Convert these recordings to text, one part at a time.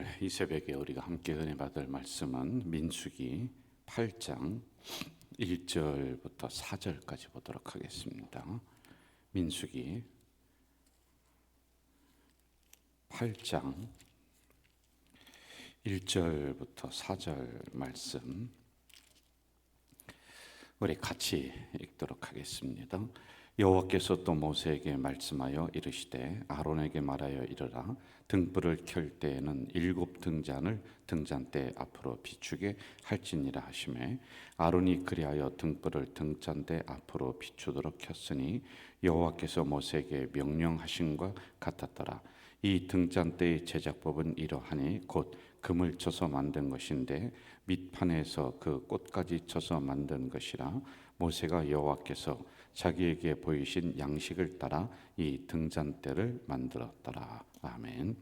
오늘 이 새벽에 우리가 함께 은혜 받을 말씀은 민수기 8장 1절부터 4절까지 보도록 하겠습니다. 민수기 8장 1절부터 4절 말씀 우리 같이 읽도록 하겠습니다. 여호와께서 또 모세에게 말씀하여 이르시되 아론에게 말하여 이르라. 등불을 켤 때에는 일곱 등잔을 등잔대 앞으로 비추게 할지니라 하심에 아론이 그리하여 등불을 등잔대 앞으로 비추도록 켰으니 여호와께서 모세에게 명령하신과 같았더라. 이 등잔대의 제작법은 이러하니 곧 금을 쳐서 만든 것인데 밑판에서 그 꽃까지 쳐서 만든 것이라 모세가 여호와께서 자기에게 보이신 양식을 따라 이 등잔대를 만들었더라. 아멘.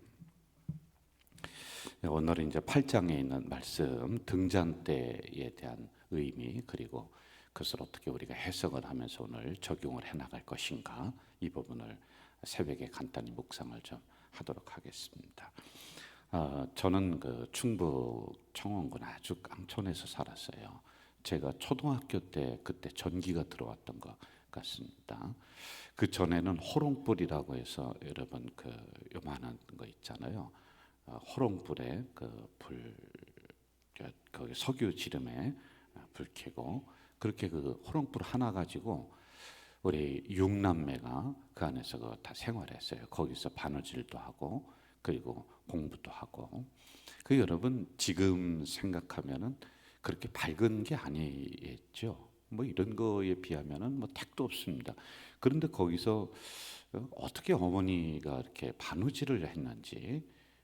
네, 오늘은 이제 8장에 있는 말씀 등잔대에 대한 의미 그리고 그것을 어떻게 우리가 해석을 하면서 오늘 적용을 해 나갈 것인가 이 부분을 새벽에 간단히 묵상을 좀 하도록 하겠습니다. 어, 저는 그 충북 청원군 아주 깡촌에서 살았어요. 제가 초등학교 때 그때 전기가 들어왔던 것 같습니다. 그 전에는 호롱불이라고 해서 여러분 그 요만한 거 있잖아요. 어, 호롱불에 그불 거기 석유 지름에 불 켜고 그렇게 그 호롱불 하나 가지고 우리 육남매가 그 안에서 그다 생활했어요. 거기서 바느질도 하고 그리고 공부도 하고 그 여러분 지금 생각하면은 그렇게 밝은 게 아니겠죠. 뭐 이런 거에 비하면은 뭐 택도 없습니다. 그런데 거기서 어떻게 어머니가 이렇게 바느질을 했는지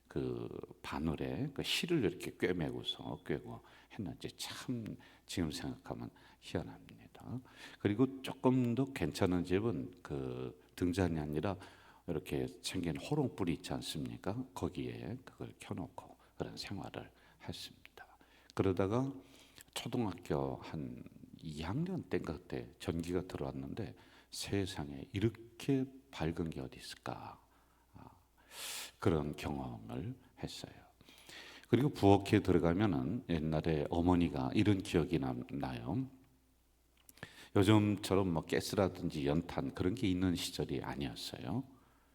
그 바늘에 그 실을 이렇게 꿰매고서 꿰고 했는지 참 지금 생각하면 희한합니다. 그리고 조금 더 괜찮은 집은 그 등잔이 아니라 이렇게 생긴 호롱불이 있지 않습니까? 거기에 그걸 켜놓고 그런 생활을 했습니다. 그러다가 초등학교 한 2학년 때인가 그때 전기가 들어왔는데 세상에 이렇게 밝은 게 어디 있을까 아, 그런 경험을 했어요. 그리고 부엌에 들어가면은 옛날에 어머니가 이런 기억이 나요. 요즘처럼 뭐 가스라든지 연탄 그런 게 있는 시절이 아니었어요.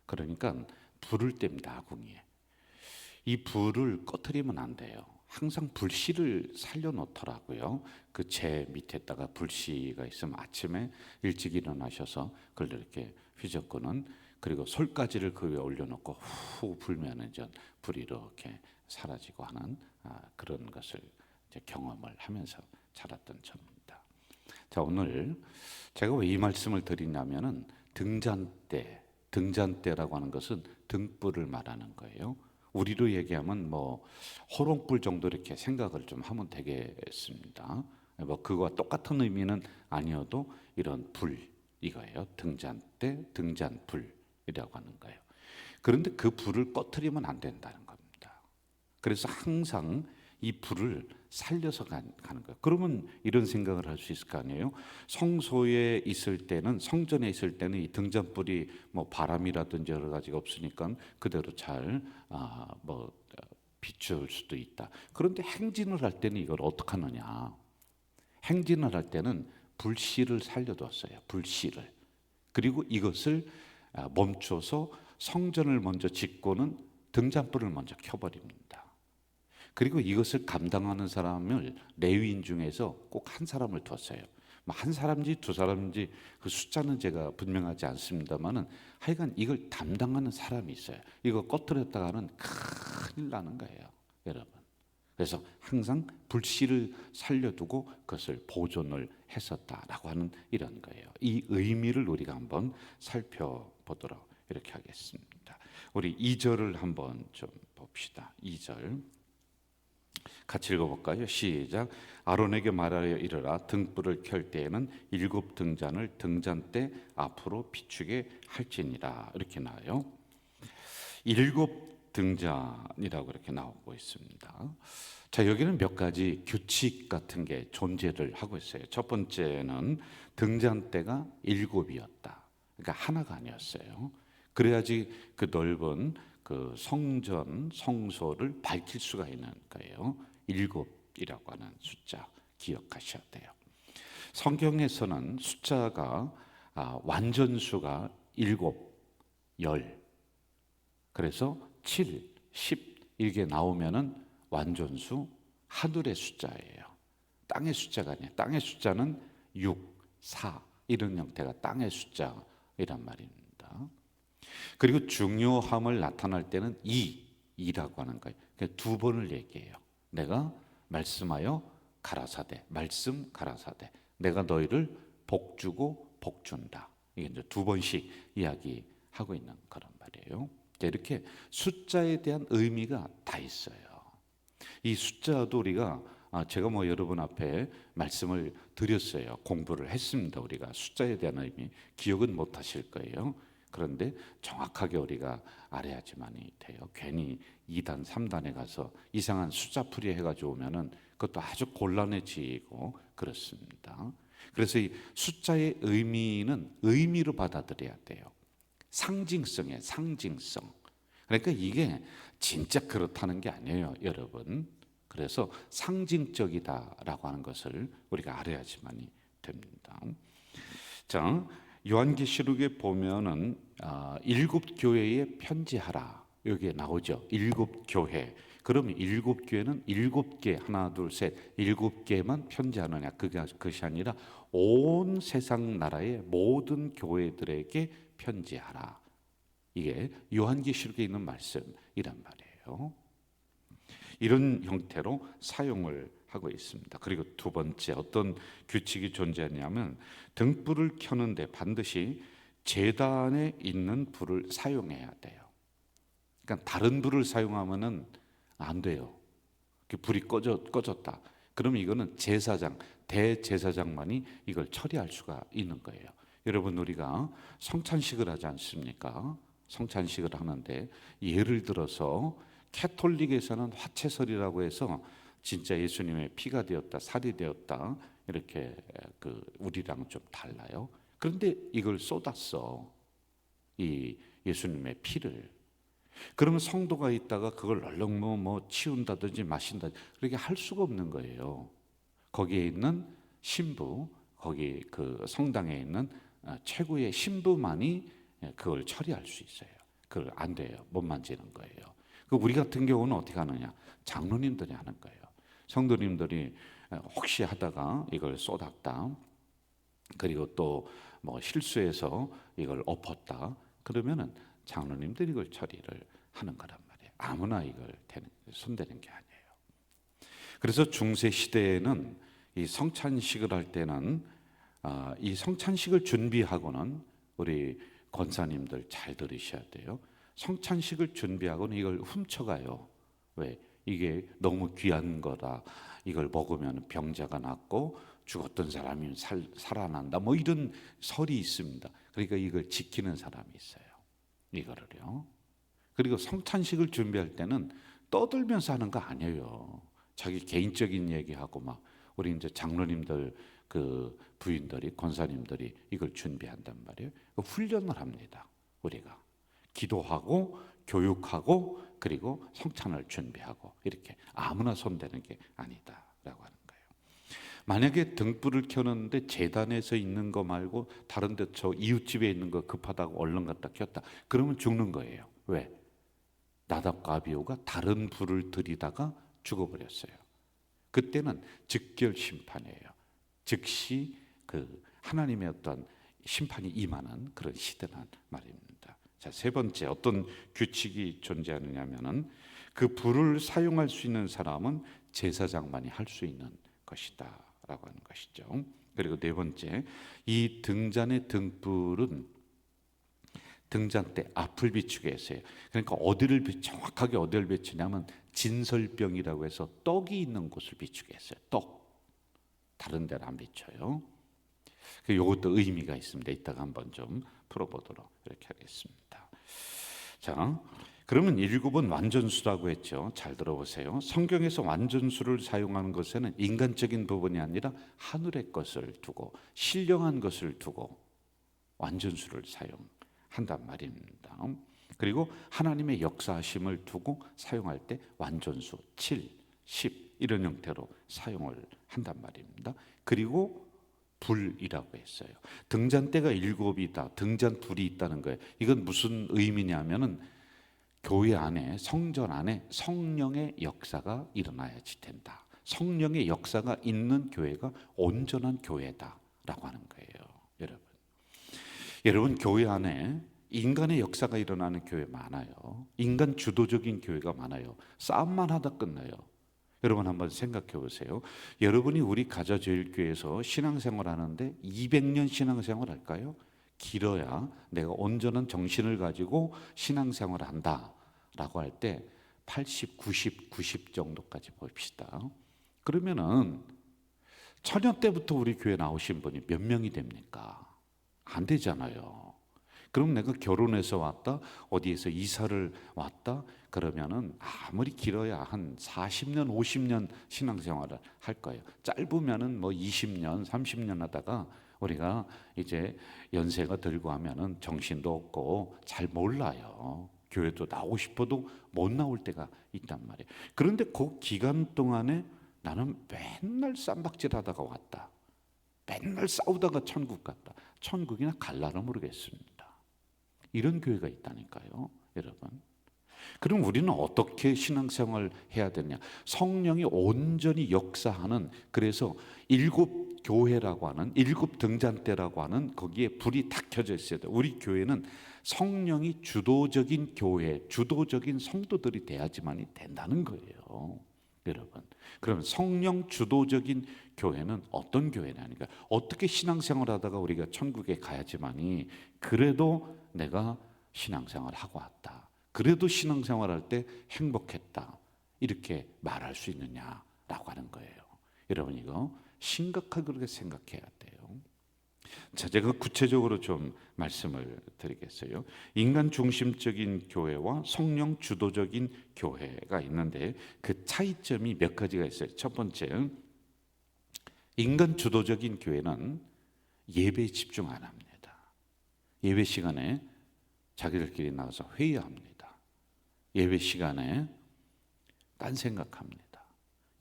그러니까 불을 뗍니다 아궁이에. 이 불을 꺼트리면 안 돼요. 항상 불씨를 살려놓더라고요. 그재 밑에다가 불씨가 있으면 아침에 일찍 일어나셔서 그걸 이렇게 휘젓고는 그리고 솔가지를 그 위에 올려놓고 후 불면 이제 불이 이렇게 사라지고 하는 아, 그런 것을 경험을 하면서 자랐던 점입니다. 자 오늘 제가 왜 이 말씀을 드리냐면은 등잔대 등잔대라고 하는 것은 등불을 말하는 거예요. 우리로 얘기하면 뭐 호롱불 정도 이렇게 생각을 좀 하면 되겠습니다. 뭐 그거와 똑같은 의미는 아니어도 이런 불 이거예요. 등잔대, 등잔불이라고 하는 거예요. 그런데 그 불을 꺼트리면 안 된다는 겁니다. 그래서 항상 이 불을 살려서 가는 거예요. 그러면 이런 생각을 할 수 있을 거 아니에요. 성소에 있을 때는 성전에 있을 때는 이 등잔불이 뭐 바람이라든지 여러 가지가 없으니까 그대로 잘뭐 아, 비출 수도 있다. 그런데 행진을 할 때는 이걸 어떻게 하느냐? 행진을 할 때는 불씨를 살려뒀어요. 불씨를. 그리고 이것을 아, 멈춰서 성전을 먼저 짓고는 등잔불을 먼저 켜버립니다. 그리고 이것을 감당하는 사람을 레위인 중에서 꼭 한 사람을 뒀어요. 뭐한 사람인지 두 사람인지 그 숫자는 제가 분명하지 않습니다만은 하여간 이걸 담당하는 사람이 있어요. 이거 꺼트렸다가는 큰일 나는 거예요, 여러분. 그래서 항상 불씨를 살려두고 그것을 보존을 했었다라고 하는 이런 거예요. 이 의미를 우리가 한번 살펴보도록 이렇게 하겠습니다. 우리 2절을 한번 좀 봅시다. 2절. 같이 읽어볼까요? 시작. 아론에게 말하여 이르라 등불을 켤 때에는 일곱 등잔을 등잔대 앞으로 비추게 할지니라 이렇게 나와요. 일곱 등잔이라고 이렇게 나오고 있습니다. 자 여기는 몇 가지 규칙 같은 게 존재를 하고 있어요. 첫 번째는 등잔대가 일곱이었다. 그러니까 하나가 아니었어요. 그래야지 그 넓은 그 성전 성소를 밝힐 수가 있는 거예요. 일곱이라고 하는 숫자 기억하셔야 돼요. 성경에서는 숫자가 아, 완전수가 일곱, 열, 그래서 7, 10 이게 나오면은 완전수 하늘의 숫자예요. 땅의 숫자가 아니에요. 땅의 숫자는 6, 4 이런 형태가 땅의 숫자이란 말입니다. 그리고 중요함을 나타날 때는 2, 2라고 하는 거예요. 그러니까 두 번을 얘기해요. 내가 말씀하여 가라사대, 말씀 가라사대. 내가 너희를 복 주고 복 준다. 이게 이제 두 번씩 이야기하고 있는 그런 말이에요. 이렇게 숫자에 대한 의미가 다 있어요. 이 숫자도 우리가 아, 제가 뭐 여러분 앞에 말씀을 드렸어요. 공부를 했습니다. 우리가 숫자에 대한 의미 기억은 못 하실 거예요. 그런데 정확하게 우리가 알아야지만이 돼요. 괜히 2단, 3단에 가서 이상한 숫자 풀이 해가지고 오면은 그것도 아주 곤란해지고 그렇습니다. 그래서 이 숫자의 의미는 의미로 받아들여야 돼요. 상징성의 상징성. 그러니까 이게 진짜 그렇다는 게 아니에요, 여러분. 그래서 상징적이다라고 하는 것을 우리가 알아야지만이 됩니다. 자, 요한계시록에 보면은 아, 일곱 교회에 편지하라 여기에 나오죠. 일곱 교회. 그러면 일곱 교회는 일곱 개 하나 둘 셋 일곱 개만 편지하느냐 그게 그것이 아니라 온 세상 나라의 모든 교회들에게 편지하라. 이게 요한계시록에 있는 말씀이란 말이에요. 이런 형태로 사용을 하고 있습니다. 그리고 두 번째 어떤 규칙이 존재하냐면 등불을 켜는데 반드시 재단에 있는 불을 사용해야 돼요. 그러니까 다른 불을 사용하면은 안 돼요. 불이 꺼져 꺼졌다. 그러면 이거는 제사장 대제사장만이 이걸 처리할 수가 있는 거예요. 여러분 우리가 성찬식을 하지 않습니까? 성찬식을 하는데 예를 들어서 캐톨릭에서는 화채설이라고 해서 진짜 예수님의 피가 되었다, 살이 되었다 이렇게 그 우리랑 좀 달라요. 그런데 이걸 쏟았어 이 예수님의 피를. 그러면 성도가 있다가 그걸 얼른 뭐, 뭐 치운다든지 마신다 그렇게 할 수가 없는 거예요. 거기에 있는 신부, 거기 그 성당에 있는 어, 최고의 신부만이 그걸 처리할 수 있어요. 그걸 안 돼요. 못 만지는 거예요. 그 우리 같은 경우는 어떻게 하느냐? 장로님들이 하는 거예요. 성도님들이 혹시 하다가 이걸 쏟았다. 그리고 또 뭐 실수해서 이걸 엎었다. 그러면은 장로님들이 이걸 처리를 하는 거란 말이에요. 아무나 이걸 손대는 게 아니에요. 그래서 중세 시대에는 이 성찬식을 할 때는 아, 이 성찬식을 준비하고는 우리 권사님들 잘 들으셔야 돼요. 성찬식을 준비하고는 이걸 훔쳐가요. 왜? 이게 너무 귀한 거다. 이걸 먹으면 병자가 낫고 죽었던 사람이 살, 살아난다. 뭐 이런 설이 있습니다. 그러니까 이걸 지키는 사람이 있어요. 이거를요. 그리고 성찬식을 준비할 때는 떠들면서 하는 거 아니에요. 자기 개인적인 얘기하고 막 우리 이제 장로님들 그 부인들이 권사님들이 이걸 준비한단 말이에요. 훈련을 합니다. 우리가 기도하고 교육하고 그리고 성찬을 준비하고 이렇게 아무나 손대는 게 아니다라고 하는 거예요. 만약에 등불을 켜는데 재단에서 있는 거 말고 다른 데 저 이웃집에 있는 거 급하다고 얼른 갖다 켰다. 그러면 죽는 거예요. 왜? 나답과 아비오가 다른 불을 들이다가 죽어버렸어요. 그때는 즉결 심판이에요. 즉시 그 하나님의 어떤 심판이 임하는 그런 시대란 말입니다. 자, 세 번째 어떤 규칙이 존재하느냐면은 그 불을 사용할 수 있는 사람은 제사장만이 할 수 있는 것이다라고 하는 것이죠. 그리고 네 번째 이 등잔의 등불은 등잔 때 앞을 비추게 했어요. 그러니까 어디를 정확하게 어디를 비추냐면 진설병이라고 해서 떡이 있는 곳을 비추게 했어요. 떡. 다른 데는 안 비춰요. 이것도 그 의미가 있습니다. 이따가 한번 좀 풀어보도록 이렇게 하겠습니다. 자, 그러면 일곱은 완전수라고 했죠. 잘 들어보세요. 성경에서 완전수를 사용하는 것에는 인간적인 부분이 아니라 하늘의 것을 두고 신령한 것을 두고 완전수를 사용한단 말입니다. 그리고 하나님의 역사하심을 두고 사용할 때 완전수 7, 10 이런 형태로 사용을 한단 말입니다. 그리고 불이라고 했어요. 등잔대가 일곱이다. 등잔 불이 있다는 거예요. 이건 무슨 의미냐면은 교회 안에 성전 안에 성령의 역사가 일어나야지 된다. 성령의 역사가 있는 교회가 온전한 교회다라고 하는 거예요. 여러분. 여러분 교회 안에 인간의 역사가 일어나는 교회 많아요. 인간 주도적인 교회가 많아요. 싸움만 하다 끝나요. 여러분 한번 생각해 보세요. 여러분이 우리 가자제일교회에서 신앙생활 하는데 200년 신앙생활 할까요? 길어야 내가 온전한 정신을 가지고 신앙생활 한다라고 할 때 80, 90, 90 정도까지 봅시다. 그러면은 천년 때부터 우리 교회 나오신 분이 몇 명이 됩니까? 안 되잖아요. 그럼 내가 결혼해서 왔다, 어디에서 이사를 왔다, 그러면은 아무리 길어야 한 40년, 50년 신앙생활을 할 거예요. 짧으면은 뭐 20년, 30년 하다가 우리가 이제 연세가 들고 하면은 정신도 없고 잘 몰라요. 교회도 나오고 싶어도 못 나올 때가 있단 말이에요. 그런데 그 기간 동안에 나는 맨날 쌈박질 하다가 왔다. 맨날 싸우다가 천국 갔다. 천국이나 갈라는 모르겠습니다. 이런 교회가 있다니까요, 여러분. 그럼 우리는 어떻게 신앙생활 해야 되냐? 성령이 온전히 역사하는 그래서 일곱 교회라고 하는 일곱 등잔대라고 하는 거기에 불이 탁 켜져 있어야 돼. 우리 교회는 성령이 주도적인 교회, 주도적인 성도들이 돼야지만이 된다는 거예요. 여러분. 그럼 성령 주도적인 교회는 어떤 교회냐니까 어떻게 신앙생활 하다가 우리가 천국에 가야지만이 그래도 내가 신앙생활 하고 왔다. 그래도 신앙생활 할때 행복했다. 이렇게 말할 수 있느냐라고 하는 거예요. 여러분 이거 심각하게 그렇게 생각해야 돼요. 자, 제가 구체적으로 좀 말씀을 드리겠어요. 인간 중심적인 교회와 성령 주도적인 교회가 있는데 그 차이점이 몇 가지가 있어요. 첫 번째, 인간 주도적인 교회는 예배에 집중 안 합니다. 예배 시간에 자기들끼리 나가서 회의합니다. 예배 시간에 딴 생각합니다.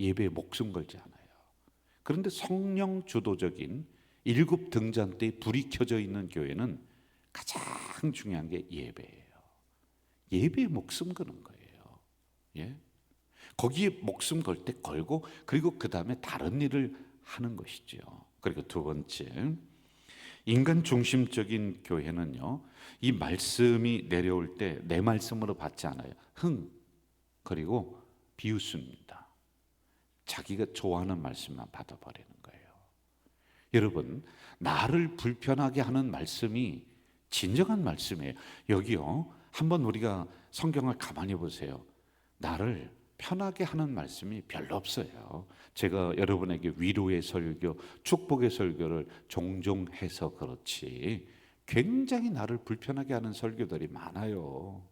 예배에 목숨 걸지 않아요. 그런데 성령 주도적인 일곱 등잔대에 불이 켜져 있는 교회는 가장 중요한 게 예배예요. 예배에 목숨 거는 거예요. 예? 거기에 목숨 걸 때 걸고 그리고 그 다음에 다른 일을 하는 것이죠. 그리고 두 번째, 인간 중심적인 교회는요, 이 말씀이 내려올 때 내 말씀으로 받지 않아요. 흥, 그리고 비웃습니다. 자기가 좋아하는 말씀만 받아버리는. 여러분, 나를 불편하게 하는 말씀이 진정한 말씀이에요. 여기요, 한번 우리가 성경을 가만히 보세요. 나를 편하게 하는 말씀이 별로 없어요. 제가 여러분에게 위로의 설교, 축복의 설교를 종종 해서 그렇지 굉장히 나를 불편하게 하는 설교들이 많아요.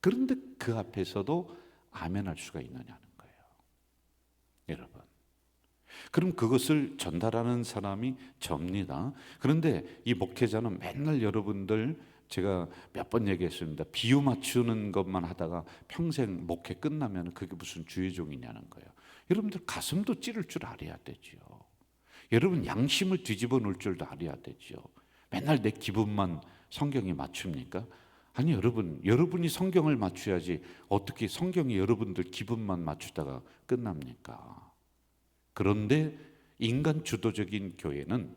그런데 그 앞에서도 아멘할 수가 있느냐는 거예요. 여러분. 그럼 그것을 전달하는 사람이 접니다. 그런데 이 목회자는 맨날 여러분들 제가 몇 번 얘기했습니다. 비유 맞추는 것만 하다가 평생 목회 끝나면 그게 무슨 주의종이냐는 거예요. 여러분들 가슴도 찌를 줄 알아야 되지요. 여러분 양심을 뒤집어 놓을 줄도 알아야 되지요. 맨날 내 기분만 성경이 맞춥니까? 아니 여러분, 여러분이 성경을 맞춰야지 어떻게 성경이 여러분들 기분만 맞추다가 끝납니까? 그런데 인간 주도적인 교회는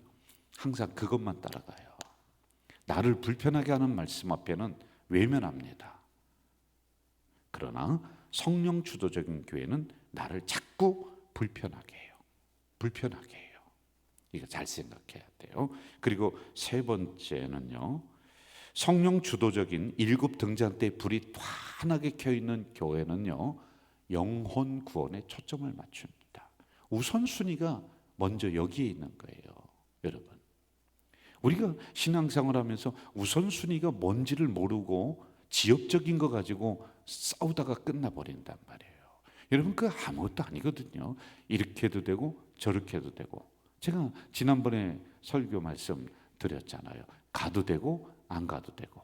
항상 그것만 따라가요. 나를 불편하게 하는 말씀 앞에는 외면합니다. 그러나 성령 주도적인 교회는 나를 자꾸 불편하게 해요. 불편하게 해요. 이거 잘 생각해야 돼요. 그리고 세 번째는요. 성령 주도적인 일곱 등잔대 불이 환하게 켜 있는 교회는요. 영혼 구원에 초점을 맞춥니다. 우선순위가 먼저 여기에 있는 거예요. 여러분. 우리가 신앙생활 하면서 우선순위가 뭔지를 모르고 지역적인 거 가지고 싸우다가 끝나버린단 말이에요. 여러분, 그 아무것도 아니거든요. 이렇게 해도 되고 저렇게 해도 되고. 제가 지난번에 설교 말씀 드렸잖아요. 가도 되고 안 가도 되고.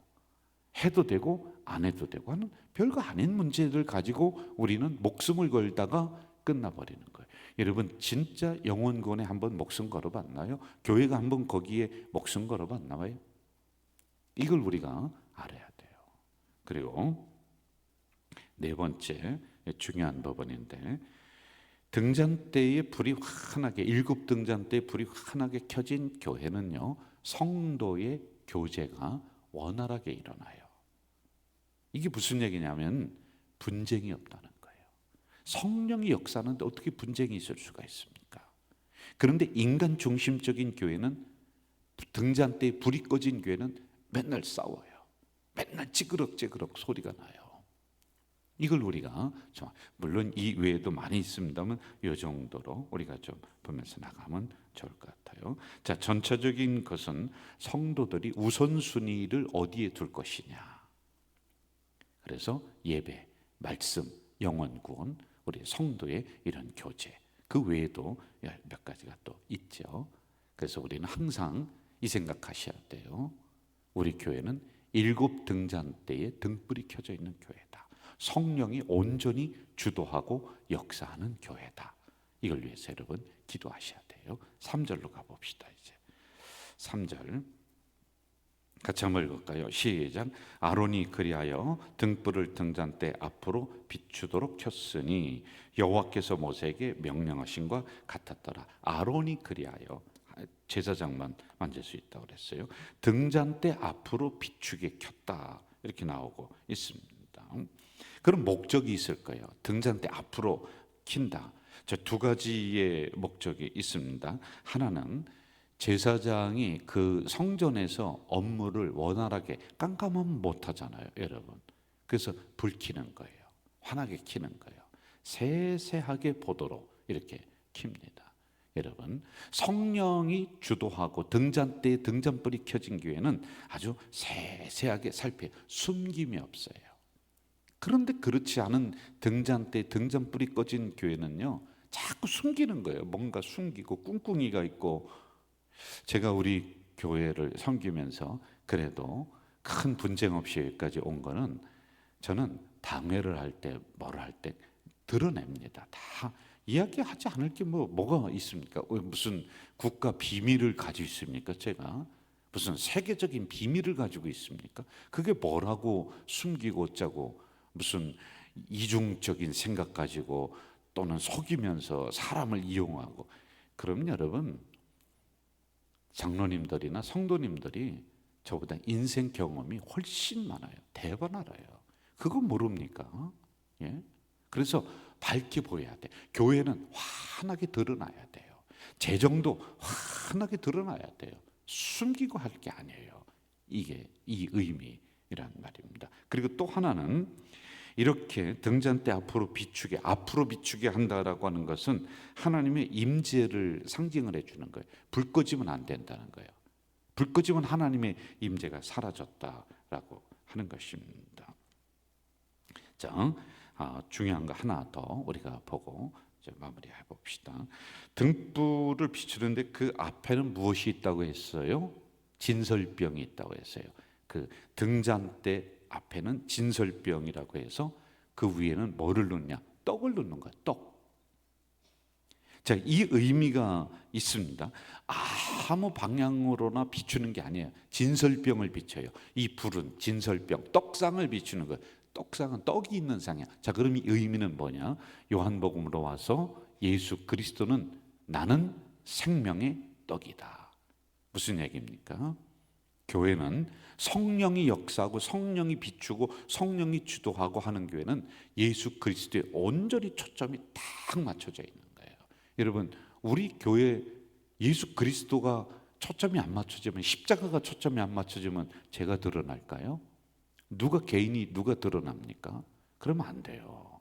해도 되고 안 해도 되고 하는 별거 아닌 문제들 가지고 우리는 목숨을 걸다가 끝나버리는 거예요. 여러분 진짜 영혼권에 한번 목숨 걸어봤나요? 교회가 한번 거기에 목숨 걸어봤나요? 이걸 우리가 알아야 돼요. 그리고 네 번째 중요한 부분인데 등잔대에 불이 환하게 일곱 등잔대에 불이 환하게 켜진 교회는요 성도의 교제가 원활하게 일어나요. 이게 무슨 얘기냐면 분쟁이 없다는. 성령의 역사는 어떻게 분쟁이 있을 수가 있습니까? 그런데 인간 중심적인 교회는 등잔대에 불이 꺼진 교회는 맨날 싸워요. 맨날 찌그럭찌그럭 소리가 나요. 이걸 우리가 좀 물론 이 외에도 많이 있습니다만 이 정도로 우리가 좀 보면서 나가면 좋을 것 같아요. 자, 전체적인 것은 성도들이 우선순위를 어디에 둘 것이냐. 그래서 예배, 말씀, 영원 구원, 우리 성도의 이런 교제. 그 외에도 몇 가지가 또 있죠. 그래서 우리는 항상 이 생각하셔야 돼요. 우리 교회는 일곱 등잔대에 등불이 켜져 있는 교회다. 성령이 온전히 주도하고 역사하는 교회다. 이걸 위해서 여러분 기도하셔야 돼요. 3절로 가 봅시다 이제. 3절 같이 한번 읽을까요? 시작. 아론이 그리하여 등불을 등잔대 앞으로 비추도록 켰으니 여호와께서 모세에게 명령하신 것 같았더라. 아론이 그리하여 제사장만 만질 수 있다고 그랬어요. 등잔대 앞으로 비추게 켰다. 이렇게 나오고 있습니다. 그런 목적이 있을 거예요. 등잔대 앞으로 킨다. 저 두 가지의 목적이 있습니다. 하나는 제사장이 그 성전에서 업무를 원활하게 깜깜하면 못 하잖아요, 여러분. 그래서 불 켜는 거예요. 환하게 켜는 거예요. 세세하게 보도록 이렇게 킵니다. 여러분, 성령이 주도하고 등잔대에 등잔불이 켜진 교회는 아주 세세하게 살펴 숨김이 없어요. 그런데 그렇지 않은 등잔대 등잔불이 꺼진 교회는요 자꾸 숨기는 거예요. 뭔가 숨기고 꿍꿍이가 있고 제가 우리 교회를 섬기면서 그래도 큰 분쟁 없이 여기까지 온 거는 저는 당회를 할 때 뭘 할 때 드러냅니다. 다 이야기하지 않을 게 뭐 뭐가 있습니까? 무슨 국가 비밀을 가지고 있습니까? 제가 무슨 세계적인 비밀을 가지고 있습니까? 그게 뭐라고 숨기고 짜고 무슨 이중적인 생각 가지고 또는 속이면서 사람을 이용하고 그럼 여러분 장로님들이나 성도님들이 저보다 인생 경험이 훨씬 많아요. 대번 알아요. 그거 모릅니까? 예? 그래서 밝게 보여야 돼. 교회는 환하게 드러나야 돼요. 재정도 환하게 드러나야 돼요. 숨기고 할 게 아니에요. 이게 이 의미란 말입니다. 그리고 또 하나는 이렇게 등잔대 앞으로 비추게 앞으로 비추게 한다라고 하는 것은 하나님의 임재를 상징을 해 주는 거예요. 불 꺼지면 안 된다는 거예요. 불 꺼지면 하나님의 임재가 사라졌다라고 하는 것입니다. 자, 아, 중요한 거 하나 더 우리가 보고 이제 마무리해 봅시다. 등불을 비추는데 그 앞에는 무엇이 있다고 했어요? 진설병이 있다고 했어요. 그 등잔대 앞에는 진설병이라고 해서 그 위에는 뭐를 넣냐? 떡을 넣는 거야. 떡. 자, 이 의미가 있습니다. 아무 방향으로나 비추는 게 아니에요. 진설병을 비춰요. 이 불은 진설병, 떡상을 비추는 거예요. 떡상은 떡이 있는 상이야. 자, 그럼 이 의미는 뭐냐? 요한복음으로 와서 예수 그리스도는 나는 생명의 떡이다. 무슨 얘기입니까? 교회는 성령이 역사하고 성령이 비추고 성령이 주도하고 하는 교회는 예수 그리스도에 온전히 초점이 딱 맞춰져 있는 거예요. 여러분, 우리 교회 예수 그리스도가 초점이 안 맞춰지면 십자가가 초점이 안 맞춰지면 제가 드러날까요? 누가 개인이 누가 드러납니까? 그러면 안 돼요.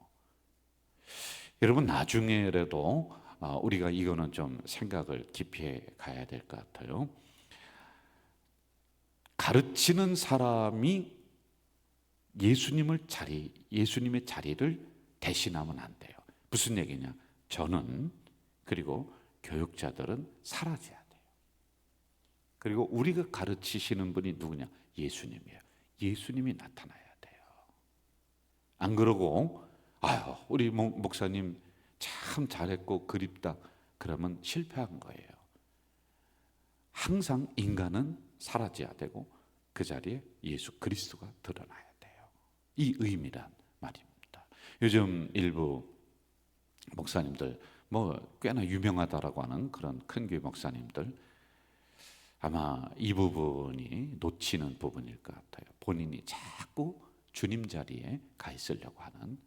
여러분 나중에라도 어, 우리가 이거는 좀 생각을 깊이 해 가야 될 것 같아요. 가르치는 사람이 예수님을 자리, 예수님의 자리를 대신하면 안 돼요. 무슨 얘기냐? 저는 그리고 교육자들은 사라져야 돼요. 그리고 우리가 가르치시는 분이 누구냐? 예수님이에요. 예수님이 나타나야 돼요. 안 그러고 아유 우리 목- 목사님 참 잘했고 그립다 그러면 실패한 거예요. 항상 인간은 사라져야 되고 그 자리에 예수 그리스도가 드러나야 돼요. 이 의미란 말입니다. 요즘 일부 목사님들 뭐 꽤나 유명하다라고 하는 그런 큰 교회 목사님들 아마 이 부분이 놓치는 부분일 것 같아요. 본인이 자꾸 주님 자리에 가 있으려고 하는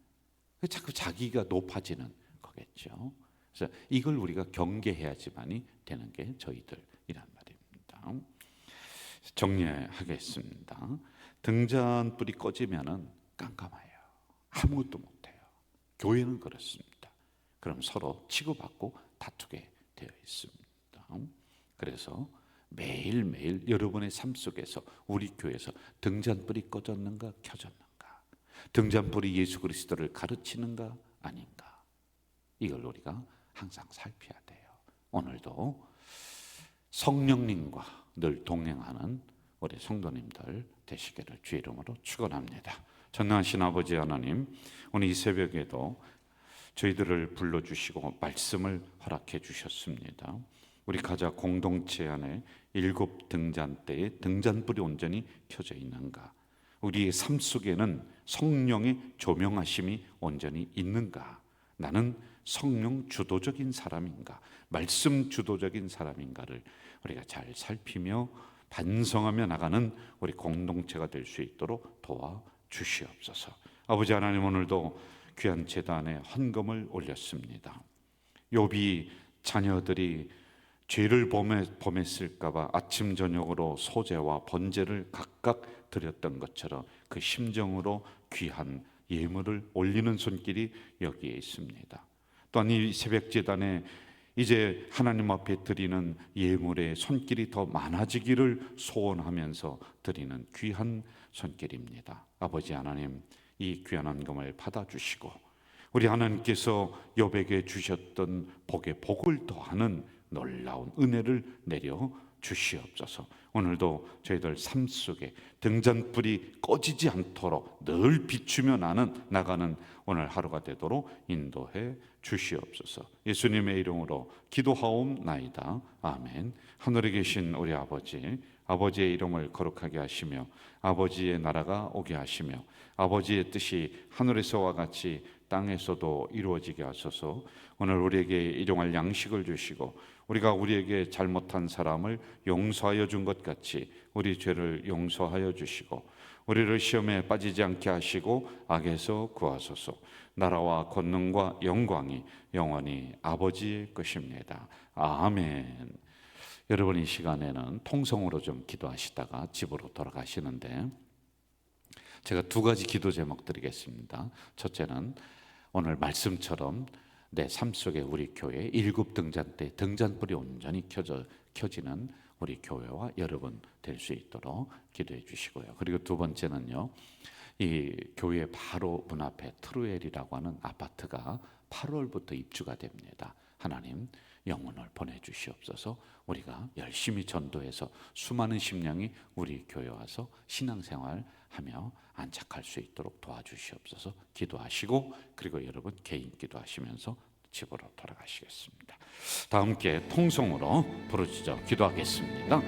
그 자꾸 자기가 높아지는 거겠죠. 그래서 이걸 우리가 경계해야지만이 되는 게 저희들이란 말입니다. 정리하겠습니다. 등잔 불이 꺼지면은 깜깜해요. 아무것도 못해요. 교회는 그렇습니다. 그럼 서로 치고받고 다투게 되어 있습니다. 그래서 매일매일 여러분의 삶 속에서 우리 교회에서 등잔불이 꺼졌는가 켜졌는가 등잔불이 예수 그리스도를 가르치는가 아닌가 이걸 우리가 항상 살펴야 돼요. 오늘도 성령님과 늘 동행하는 우리 성도님들 되시기를 주의 이름으로 축원합니다. 전능하신 아버지 하나님, 오늘 이 새벽에도 저희들을 불러 주시고 말씀을 허락해 주셨습니다. 우리 가자 공동체 안에 일곱 등잔대에 등잔불이 온전히 켜져 있는가? 우리의 삶 속에는 성령의 조명하심이 온전히 있는가? 나는 성령 주도적인 사람인가? 말씀 주도적인 사람인가를 우리가 잘 살피며 반성하며 나가는 우리 공동체가 될 수 있도록 도와 주시옵소서. 아버지 하나님 오늘도 귀한 제단에 헌금을 올렸습니다. 욥이 자녀들이 죄를 범했, 범했을까봐 아침 저녁으로 소재와 번제를 각각 드렸던 것처럼 그 심정으로 귀한 예물을 올리는 손길이 여기에 있습니다. 또한 이 새벽 제단에 이제 하나님 앞에 드리는 예물의 손길이 더 많아지기를 소원하면서 드리는 귀한 손길입니다. 아버지 하나님 이 귀한 헌금을 받아주시고 우리 하나님께서 여백에 주셨던 복의 복을 더하는 놀라운 은혜를 내려 주시옵소서. 오늘도 저희들 삶 속에 등잔불이 꺼지지 않도록 늘 비추며 나는 나가는 오늘 하루가 되도록 인도해 주시옵소서. 예수님의 이름으로 기도하옵나이다. 아멘. 하늘에 계신 우리 아버지, 아버지의 이름을 거룩하게 하시며 아버지의 나라가 오게 하시며 아버지의 뜻이 하늘에서와 같이 땅에서도 이루어지게 하소서. 오늘 우리에게 일용할 양식을 주시고 우리가 우리에게 잘못한 사람을 용서하여 준 것 같이 우리 죄를 용서하여 주시고 우리를 시험에 빠지지 않게 하시고 악에서 구하소서. 나라와 권능과 영광이 영원히 아버지의 것입니다. 아멘. 여러분 이 시간에는 통성으로 좀 기도하시다가 집으로 돌아가시는데 제가 두 가지 기도 제목 드리겠습니다. 첫째는 오늘 말씀처럼 내 삶 속에 우리 교회 일곱 등잔대 등잔불이 온전히 켜져 켜지는 우리 교회와 여러분 될 수 있도록 기도해 주시고요. 그리고 두 번째는요. 이 교회 바로 문 앞에 트루엘이라고 하는 아파트가 8월부터 입주가 됩니다. 하나님 영혼을 보내 주시옵소서. 우리가 열심히 전도해서 수많은 심령이 우리 교회 와서 신앙생활 하며 안착할 수 있도록 도와주시옵소서. 기도하시고 그리고 여러분 개인 기도하시면서 집으로 돌아가시겠습니다. 다 함께 통성으로 부르짖어 기도하겠습니다.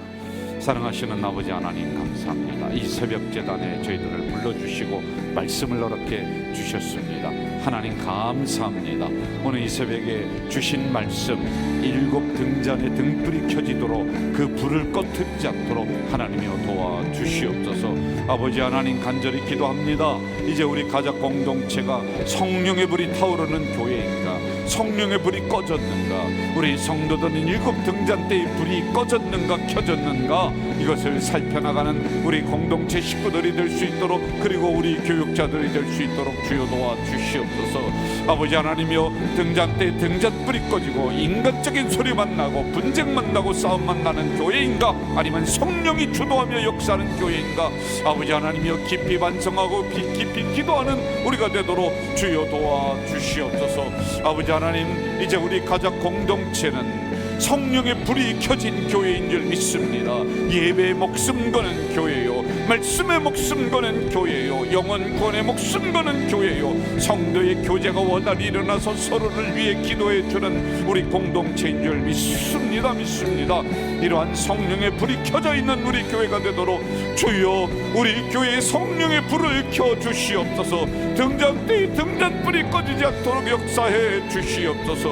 사랑하시는 아버지 하나님 감사합니다. 이 새벽 재단에 저희들을 불러주시고 말씀을 허락해 주셨습니다. 하나님 감사합니다. 오늘 이 새벽에 주신 말씀 일곱 등잔에 등불이 켜지도록 그 불을 꺼트리지 않도록 하나님이여 도와 주시옵소서. 아버지 하나님 간절히 기도합니다. 이제 우리 가족 공동체가 성령의 불이 타오르는 교회인가 성령의 불이 꺼졌는가? 우리 성도들은 일곱 등잔대의 불이 꺼졌는가 켜졌는가? 이것을 살펴나가는 우리 공동체 식구들이 될 수 있도록 그리고 우리 교육자들이 될 수 있도록 주여 도와 주시옵소서. 아버지 하나님이여 등잔대 등잔불이 꺼지고 인간적인 소리만 나고 분쟁만 나고 싸움만 나는 교회인가? 아니면 성령이 주도하며 역사하는 교회인가? 아버지 하나님이여 깊이 반성하고 깊이 기도하는 우리가 되도록 주여 도와 주시옵소서. 아버지 하나님 이제 우리 가족 공동체는 성령의 불이 켜진 교회인 줄 믿습니다. 예배에 목숨 거는 교회요. 말씀에 목숨 거는 교회요 영원 구원에 목숨 거는 교회요 성도의 교제가 원활히 일어나서 서로를 위해 기도해 주는 우리 공동체인 줄 믿습니다 믿습니다 이러한 성령의 불이 켜져 있는 우리 교회가 되도록 주여 우리 교회에 성령의 불을 켜 주시옵소서. 등잔대의 등잔불이 꺼지지 않도록 역사해 주시옵소서.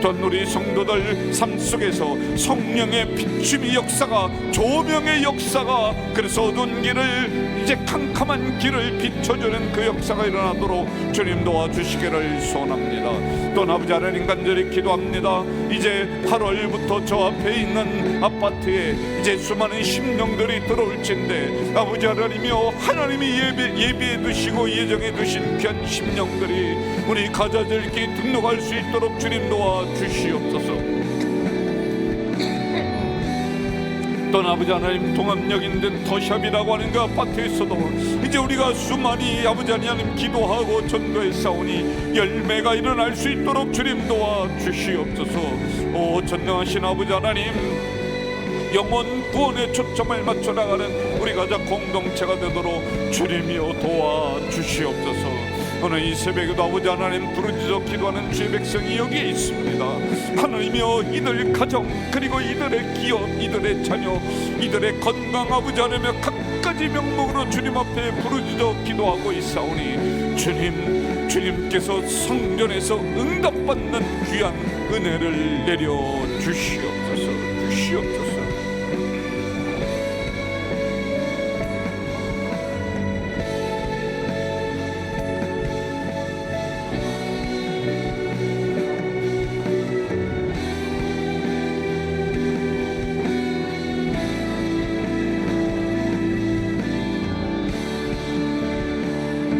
또한 우리 성도들 삶 속에서 성령의 비춤이 역사가 조명의 역사가 그래서 어두운 길을 이제 캄캄한 길을 비춰주는 그 역사가 일어나도록 주님 도와주시기를 소원합니다 또 아버지 하나님 간절히 기도합니다. 이제 8월부터 저 앞에 있는 아파트에 이제 수많은 심령들이 들어올진데 아버지 하나님이여 하나님이 예배, 예비해 두시고 예정해 두신 귀한 심령들이 우리 가자들끼 등록할 수 있도록 주님 도와 주시옵소서 또 아버지 하나님 동암역인 듯 더샵이라고 하는 그 아파트에서도 이제 우리가 수많이 아버지 하나님 기도하고 전도에 싸우니 열매가 일어날 수 있도록 주님 도와 주시옵소서. 오 전능하신 아버지 하나님 영원 구원에 초점을 맞춰 나가는 우리 가자 공동체가 되도록 주님이여 도와 주시옵소서 오늘 이 새벽에도 아버지 하나님 부르짖어 기도하는 주의 백성이 여기에 있습니다. 하나님이여 이들 가정 그리고 이들의 기업 이들의 자녀 이들의 건강 아버지 하나며 각가지 명목으로 주님 앞에 부르짖어 기도하고 있사오니 주님 주님께서 성전에서 응답받는 귀한 은혜를 내려 주시옵소서 주시옵소서